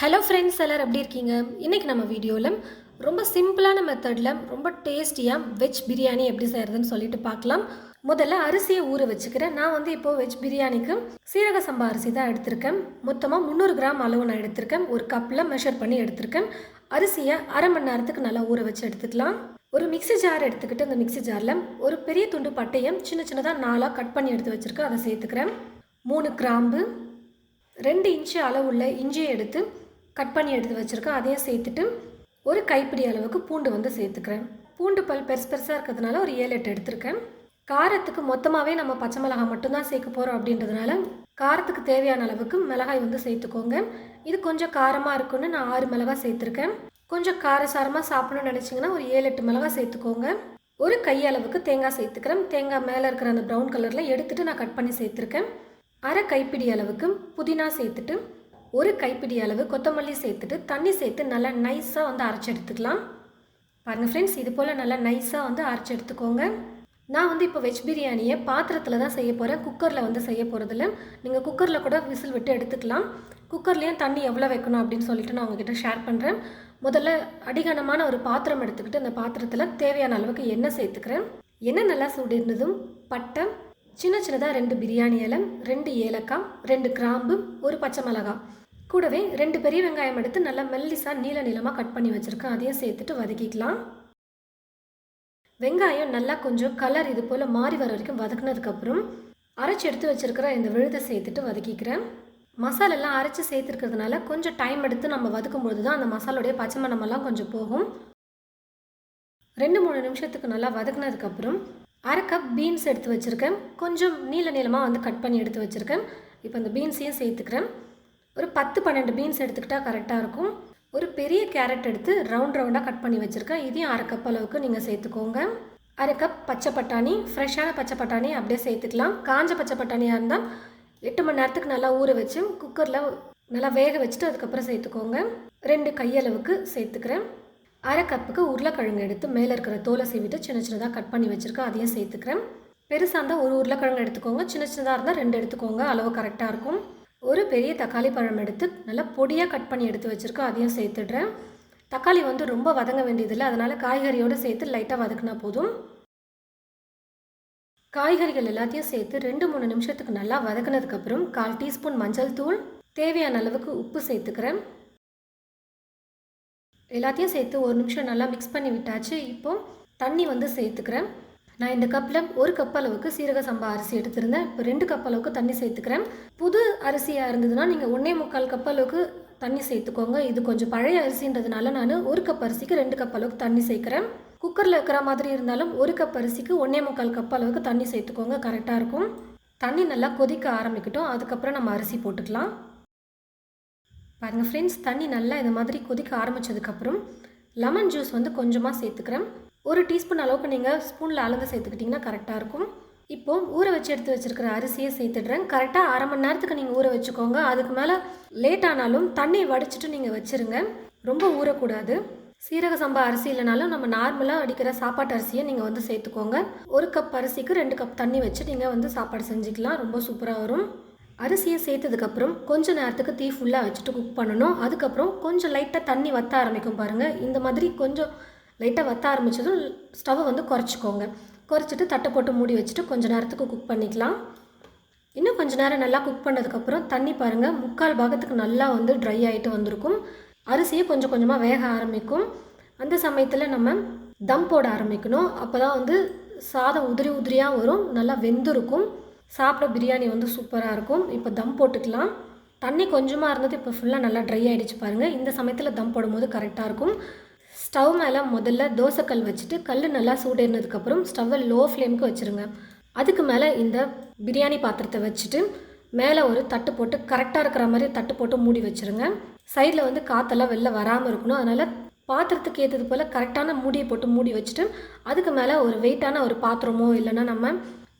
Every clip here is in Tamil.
ஹலோ ஃப்ரெண்ட்ஸ் எல்லோரும் எப்படி இருக்கீங்க? இன்றைக்கி நம்ம வீடியோவில் ரொம்ப சிம்பிளான மெத்தடில் ரொம்ப டேஸ்டியாக வெஜ் பிரியாணி எப்படி செய்கிறதுன்னு சொல்லிட்டு பார்க்கலாம். முதல்ல அரிசியை ஊற வச்சுக்கிறேன். நான் வந்து இப்போது வெஜ் பிரியாணிக்கு சீரக சம்பா அரிசி தான் எடுத்திருக்கேன். மொத்தமாக முந்நூறு கிராம் அளவு நான் எடுத்திருக்கேன். ஒரு கப்பில் மெஷர் பண்ணி எடுத்திருக்கேன். அரிசியை அரை மணி நேரத்துக்கு நல்லா ஊற வச்சு எடுத்துக்கலாம். ஒரு மிக்ஸி ஜார் எடுத்துக்கிட்டு அந்த மிக்ஸி ஜாரில் ஒரு பெரிய துண்டு பட்டையை சின்ன சின்னதாக நாலாக கட் பண்ணி எடுத்து வச்சுருக்கேன். அதை சேர்த்துக்கிறேன். மூணு கிராம்பு ரெண்டு இன்ச்சு அளவுள்ள இஞ்சியை எடுத்து கட் பண்ணி எடுத்து வச்சுருக்கேன். அதையும் சேர்த்துட்டு ஒரு கைப்பிடி அளவுக்கு பூண்டு வந்து சேர்த்துக்கிறேன். பூண்டு பல் பெருசு பெருசாக இருக்கிறதுனால ஒரு ஏழு எட்டு எடுத்திருக்கேன். காரத்துக்கு மொத்தமாகவே நம்ம பச்சை மிளகாய் மட்டும்தான் சேர்க்க போகிறோம் அப்படின்றதுனால காரத்துக்கு தேவையான அளவுக்கு மிளகாய் வந்து சேர்த்துக்கோங்க. இது கொஞ்சம் காரமாக இருக்குன்னு நான் ஆறு மிளகாய் சேர்த்துருக்கேன். கொஞ்சம் காரசாரமாக சாப்பிடணும்னு நினச்சிங்கன்னா ஒரு ஏழு எட்டு மிளகாய் சேர்த்துக்கோங்க. ஒரு கையளவுக்கு தேங்காய் சேர்த்துக்கிறேன். தேங்காய் மேலே இருக்கிற அந்த ப்ரௌன் கலரில் எடுத்துகிட்டு நான் கட் பண்ணி சேர்த்துருக்கேன். அரை கைப்பிடி அளவுக்கு புதினா சேர்த்துட்டு ஒரு கைப்பிடி அளவு கொத்தமல்லி சேர்த்துட்டு தண்ணி சேர்த்து நல்லா நைஸாக வந்து அரைச்சி எடுத்துக்கலாம். பாருங்கள் ஃப்ரெண்ட்ஸ் இது போல் நல்லா நைஸாக வந்து அரைச்சி எடுத்துக்கோங்க. நான் வந்து இப்போ வெஜ் பிரியாணியை பாத்திரத்தில் தான் செய்ய போகிறேன் குக்கரில் வந்து செய்ய போகிறதில்ல நீங்கள் குக்கரில் கூட விசில் விட்டு எடுத்துக்கலாம். குக்கர்லேயும் தண்ணி எவ்வளோ வைக்கணும் அப்படின்னு சொல்லிட்டு நான் உங்ககிட்ட ஷேர் பண்ணுறேன் முதல்ல அடிகனமான ஒரு பாத்திரம் எடுத்துக்கிட்டு அந்த பாத்திரத்தில் தேவையான அளவுக்கு எண்ணெய் சேர்த்துக்கிறேன். எண்ணெய் நல்லா சூடிருந்ததும் பட்டை சின்ன சின்னதாக ரெண்டு பிரியாணி இலை ரெண்டு ஏலக்காய் ரெண்டு கிராம்பு ஒரு பச்சை மிளகாய். கூடவே ரெண்டு பெரிய வெங்காயம் எடுத்து நல்லா மெல்லிசாக நீல நீளமாக கட் பண்ணி வச்சுருக்கேன். அதையும் சேர்த்துட்டு வதக்கிக்கலாம். வெங்காயம் நல்லா கொஞ்சம் கலர் இது போல் மாறி வர வரைக்கும் வதக்குனதுக்கப்புறம் அரைச்சி எடுத்து வச்சுருக்கிற இந்த விழுதை சேர்த்துட்டு வதக்கிக்கிறேன். மசாலெல்லாம் அரைச்சி சேர்த்துருக்கிறதுனால கொஞ்சம் டைம் எடுத்து நம்ம வதக்கும்பொழுது தான் அந்த மசாலோடைய பச்சை மணமெல்லாம் கொஞ்சம் போகும். ரெண்டு மூணு நிமிஷத்துக்கு நல்லா வதக்குனதுக்கப்புறம் அரை கப் பீன்ஸ் எடுத்து வச்சுருக்கேன். கொஞ்சம் நீல நீளமாக வந்து கட் பண்ணி எடுத்து வச்சுருக்கேன். இப்போ இந்த பீன்ஸையும் சேர்த்துக்கிறேன். ஒரு பத்து பன்னெண்டு பீன்ஸ் எடுத்துக்கிட்டால் கரெக்டாக இருக்கும். ஒரு பெரிய கேரட் எடுத்து ரவுண்ட் ரவுண்டாக கட் பண்ணி வச்சுருக்கேன். இதையும் அரை கப் அளவுக்கு நீங்கள் சேர்த்துக்கோங்க. அரை கப் பச்சை பட்டாணி ஃப்ரெஷ்ஷான பச்சை பட்டாணி அப்படியே சேர்த்துக்கலாம். காஞ்ச பச்சை பட்டாணியாக இருந்தால் எட்டு மணி நேரத்துக்கு நல்லா ஊற வச்சு குக்கரில் நல்லா வேக வச்சுட்டு அதுக்கப்புறம் சேர்த்துக்கோங்க. ரெண்டு கையளவுக்கு சேர்த்துக்கிறேன். அரை கப்புக்கு உருளைக்கிழங்கு எடுத்து மேலே இருக்கிற தோலை சீவிட்டு சின்ன சின்னதாக கட் பண்ணி வச்சுருக்கேன். அதையும் சேர்த்துக்கிறேன். பெருசாக இருந்தால் ஒரு உருளைக்கிழங்கு எடுத்துக்கோங்க. சின்ன சின்னதாக இருந்தால் ரெண்டு எடுத்துக்கோங்க. அளவு கரெக்டாக இருக்கும். ஒரு பெரிய தக்காளி பழம் எடுத்து நல்லா பொடியாக கட் பண்ணி எடுத்து வச்சுருக்கோம். அதையும் சேர்த்துடுறேன். தக்காளி வந்து ரொம்ப வதங்க வேண்டியதில்லை. அதனால் காய்கறியோடு சேர்த்து லைட்டாக வதக்குனா போதும். காய்கறிகள் எல்லாத்தையும் சேர்த்து ரெண்டு மூணு நிமிஷத்துக்கு நல்லா வதக்குனதுக்கப்புறம் கால் டீஸ்பூன் மஞ்சள் தூள் தேவையான அளவுக்கு உப்பு சேர்த்துக்கிறேன். எல்லாத்தையும் சேர்த்து ஒரு நிமிஷம் நல்லா மிக்ஸ் பண்ணி விட்டாச்சு. இப்போ தண்ணி வந்து சேர்த்துக்கிறேன். நான் இந்த கப்பில் ஒரு கப் அளவுக்கு சீரக சம்பா அரிசி எடுத்திருந்தேன். இப்போ ரெண்டு கப் அளவுக்கு தண்ணி சேர்த்துக்கிறேன். புது அரிசியாக இருந்ததுன்னா நீங்கள் ஒன்றே முக்கால் கப் அளவுக்கு தண்ணி சேர்த்துக்கோங்க. இது கொஞ்சம் பழைய அரிசின்றதுனால நான் ஒரு கப் அரிசிக்கு ரெண்டு கப் அளவுக்கு தண்ணி சேர்க்குறேன். குக்கரில் இருக்கிற மாதிரி இருந்தாலும் ஒரு கப் அரிசிக்கு ஒன்றே முக்கால் கப் அளவுக்கு தண்ணி சேர்த்துக்கோங்க. கரெக்டாக இருக்கும். தண்ணி நல்லா கொதிக்க ஆரம்பிக்கட்டும். அதுக்கப்புறம் நம்ம அரிசி போட்டுக்கலாம். பாருங்கள் ஃப்ரெண்ட்ஸ் தண்ணி நல்லா இந்த மாதிரி கொதிக்க ஆரம்பித்ததுக்கப்புறம் லெமன் ஜூஸ் வந்து கொஞ்சமாக சேர்த்துக்கிறேன். ஒரு டீஸ்பூன் அளவுக்கு நீங்கள் ஸ்பூனில் அளந்து சேர்த்துக்கிட்டிங்கன்னா கரெக்டாக இருக்கும். இப்போது ஊற வச்சு எடுத்து வச்சுருக்கிற அரிசியை சேர்த்துடுறேன். கரெக்டாக அரை மணி நேரத்துக்கு நீங்கள் ஊற வச்சுக்கோங்க. அதுக்கு மேலே லேட் ஆனாலும் தண்ணி வடிச்சிட்டு நீங்கள் வச்சுருங்க. ரொம்ப ஊறக்கூடாது. சீரக சம்பா அரிசி இல்லைனாலும் நம்ம நார்மலாக அடிக்கிற சாப்பாட்டு அரிசியை நீங்கள் வந்து சேர்த்துக்கோங்க. ஒரு கப் அரிசிக்கு ரெண்டு கப் தண்ணி வச்சு நீங்கள் வந்து சாப்பாடு செஞ்சுக்கலாம். ரொம்ப சூப்பராக வரும். அரிசியை சேர்த்ததுக்கப்புறம் கொஞ்சம் நேரத்துக்கு தீ ஃபுல்லாக வச்சுட்டு குக் பண்ணணும். அதுக்கப்புறம் கொஞ்சம் லைட்டாக தண்ணி வத்த ஆரம்பிக்கும் பாருங்கள் இந்த மாதிரி கொஞ்சம் லைட்டாக வத்த ஆரம்பித்ததும் ஸ்டவ்வை வந்து குறைச்சிக்கோங்க. குறைச்சிட்டு தட்டை போட்டு மூடி வச்சுட்டு கொஞ்சம் நேரத்துக்கு குக் பண்ணிக்கலாம். இன்னும் கொஞ்ச நேரம் நல்லா குக் பண்ணதுக்கப்புறம் தண்ணி பாருங்கள் முக்கால் பாகத்துக்கு நல்லா வந்து ட்ரை ஆகிட்டு வந்திருக்கும். அரிசியை கொஞ்சம் கொஞ்சமாக வேக ஆரம்பிக்கும். அந்த சமயத்தில் நம்ம தம் போட ஆரம்பிக்கணும். அப்போ தான் வந்து சாதம் உதிரி உதிரியாக வரும். நல்லா வெந்திருக்கும். சாப்பிட பிரியாணி வந்து சூப்பராக இருக்கும். இப்போ தம் போட்டுக்கலாம். தண்ணி கொஞ்சமாக இருந்தது இப்போ ஃபுல்லாக நல்லா ட்ரை ஆகிடுச்சு பாருங்கள் இந்த சமயத்தில் தம் போடும்போது கரெக்டாக இருக்கும். ஸ்டவ் மேலே முதல்ல தோசைக்கல் வச்சுட்டு கல் நல்லா சூடேறினதுக்கப்புறம் ஸ்டவ்வை லோ ஃப்ளேமுக்கு வச்சுருங்க. அதுக்கு மேலே இந்த பிரியாணி பாத்திரத்தை வச்சுட்டு மேலே ஒரு தட்டு போட்டு கரெக்டாக இருக்கிற மாதிரி தட்டு போட்டு மூடி வச்சுருங்க. சைடில் வந்து காற்றெல்லாம் வெளில வராமல் இருக்கணும். அதனால் பாத்திரத்துக்கு ஏற்றது போல் கரெக்டான மூடியை போட்டு மூடி வச்சுட்டு அதுக்கு மேலே ஒரு வெயிட்டான ஒரு பாத்திரமோ இல்லைன்னா நம்ம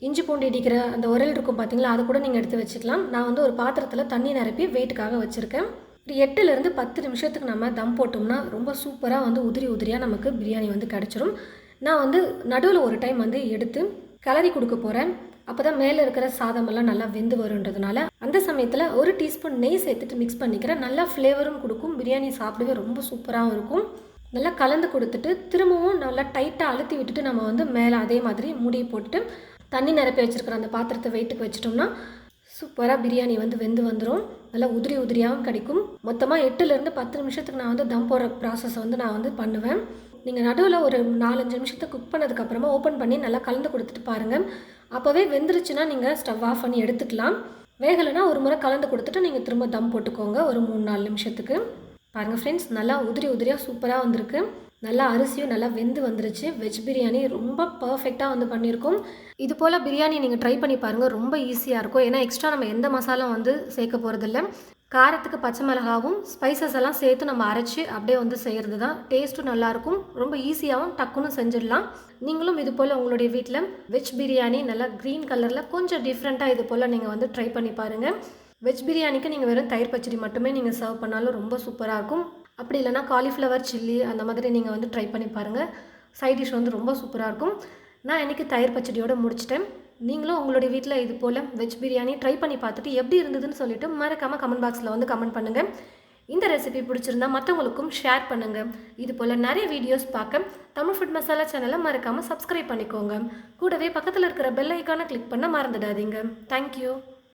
இஞ்சி பூண்டு இடிக்கிற அந்த உரல் இருக்கும் பார்த்தீங்களா அதை கூட நீங்கள் எடுத்து வச்சுக்கலாம். நான் வந்து ஒரு பாத்திரத்தில் தண்ணி நிரப்பி வெயிட்டுக்காக வச்சுருக்கேன். எட்டுலேருந்து பத்து நிமிஷத்துக்கு நம்ம தம் போட்டோம்னா ரொம்ப சூப்பராக வந்து உதிரி உதிரியாக நமக்கு பிரியாணி வந்து கிடச்சிரும். நான் வந்து நடுவில் ஒரு டைம் வந்து எடுத்து கிளறி கொடுக்க போகிறேன் அப்போ தான் மேலே இருக்கிற சாதமெல்லாம் நல்லா வெந்து வருன்றதுனால அந்த சமயத்தில் ஒரு டீஸ்பூன் நெய் சேர்த்துட்டு மிக்ஸ் பண்ணிக்கிறேன். நல்லா ஃப்ளேவரும் கொடுக்கும். பிரியாணி சாப்பிடவே ரொம்ப சூப்பராகவும் இருக்கும். நல்லா கலந்து கொடுத்துட்டு திரும்பவும் நல்லா டைட்டாக அழுத்தி விட்டுட்டு நம்ம வந்து மேலே அதே மாதிரி மூடி போட்டுட்டு தண்ணி நிரப்பி வச்சுருக்கிற அந்த பாத்திரத்தை வெயிட்டுக்கு வச்சிட்டோம்னா சூப்பராக பிரியாணி வந்து வெந்து வந்துடும் நல்லா உதிரி உதிரியாகவும் கிடைக்கும். மொத்தமாக எட்டுலேருந்து பத்து நிமிஷத்துக்கு நான் வந்து தம் போடுற ப்ராசஸ் வந்து நான் வந்து பண்ணுவேன். நீங்கள் நடுவில் ஒரு நாலஞ்சு நிமிஷத்தை குக் பண்ணதுக்கப்புறமா ஓப்பன் பண்ணி நல்லா கலந்து கொடுத்துட்டு பாருங்கள் அப்போவே வெந்துருச்சுன்னா நீங்கள் ஸ்டவ் ஆஃப் பண்ணி எடுத்துக்கலாம். வேகலைன்னா ஒரு முறை கலந்து கொடுத்துட்டு நீங்கள் திரும்ப தம் போட்டுக்கோங்க ஒரு மூணு நாலு நிமிஷத்துக்கு. பாருங்கள் ஃப்ரெண்ட்ஸ் நல்லா உதிரி உதிரியாக சூப்பராக வந்திருக்கு. நல்லா அரிசியும் நல்லா வெந்து வந்துருச்சு. வெஜ் பிரியாணி ரொம்ப பர்ஃபெக்டாக வந்து பண்ணியிருக்கோம் இது போல் பிரியாணி நீங்கள் ட்ரை பண்ணி பாருங்கள் ரொம்ப ஈஸியாக இருக்கும். ஏன்னா எக்ஸ்ட்ரா நம்ம எந்த மசாலா வந்து சேர்க்க போகிறதில்ல காரத்துக்கு பச்சை மிளகாவும் ஸ்பைசஸ் எல்லாம் சேர்த்து நம்ம அரைச்சி அப்படியே வந்து செய்கிறது தான் டேஸ்ட்டும் நல்லாயிருக்கும் ரொம்ப ஈஸியாகவும் டக்குன்னு செஞ்சிடலாம். நீங்களும் இது போல் உங்களுடைய வீட்டில் வெஜ் பிரியாணி நல்லா க்ரீன் கலரில் கொஞ்சம் டிஃப்ரெண்ட்டாக இது போல் நீங்கள் வந்து ட்ரை பண்ணி பாருங்கள் வெஜ் பிரியாணிக்கு நீங்கள் வெறும் தயிர் பச்சடி மட்டுமே நீங்கள் சர்வ் பண்ணாலும் ரொம்ப சூப்பராக இருக்கும். அப்படி இல்லைனா காலிஃப்ளவர் சில்லி அந்த மாதிரி நீங்கள் வந்து ட்ரை பண்ணி பாருங்கள் சைட் டிஷ் வந்து ரொம்ப சூப்பராக இருக்கும். நான் இன்றைக்கி தயிர் பச்சடியோடு முடிச்சிட்டேன். நீங்களும் உங்களுடைய வீட்டில் இது போல் வெஜ் பிரியாணி ட்ரை பண்ணி பார்த்துட்டு எப்படி இருந்ததுன்னு சொல்லிட்டு மறக்காமல் கமெண்ட் பாக்ஸில் வந்து கமெண்ட் பண்ணுங்கள் இந்த ரெசிபி பிடிச்சிருந்தா மற்றவங்களுக்கும் ஷேர் பண்ணுங்கள் இது போல் நிறைய வீடியோஸ் பார்க்க தமிழ் ஃபுட் மசாலா சேனலை மறக்காமல் சப்ஸ்கிரைப் பண்ணிக்கோங்க. கூடவே பக்கத்தில் இருக்கிற பெல் ஐக்கானை கிளிக் பண்ண மறந்துடாதீங்க. தேங்க்யூ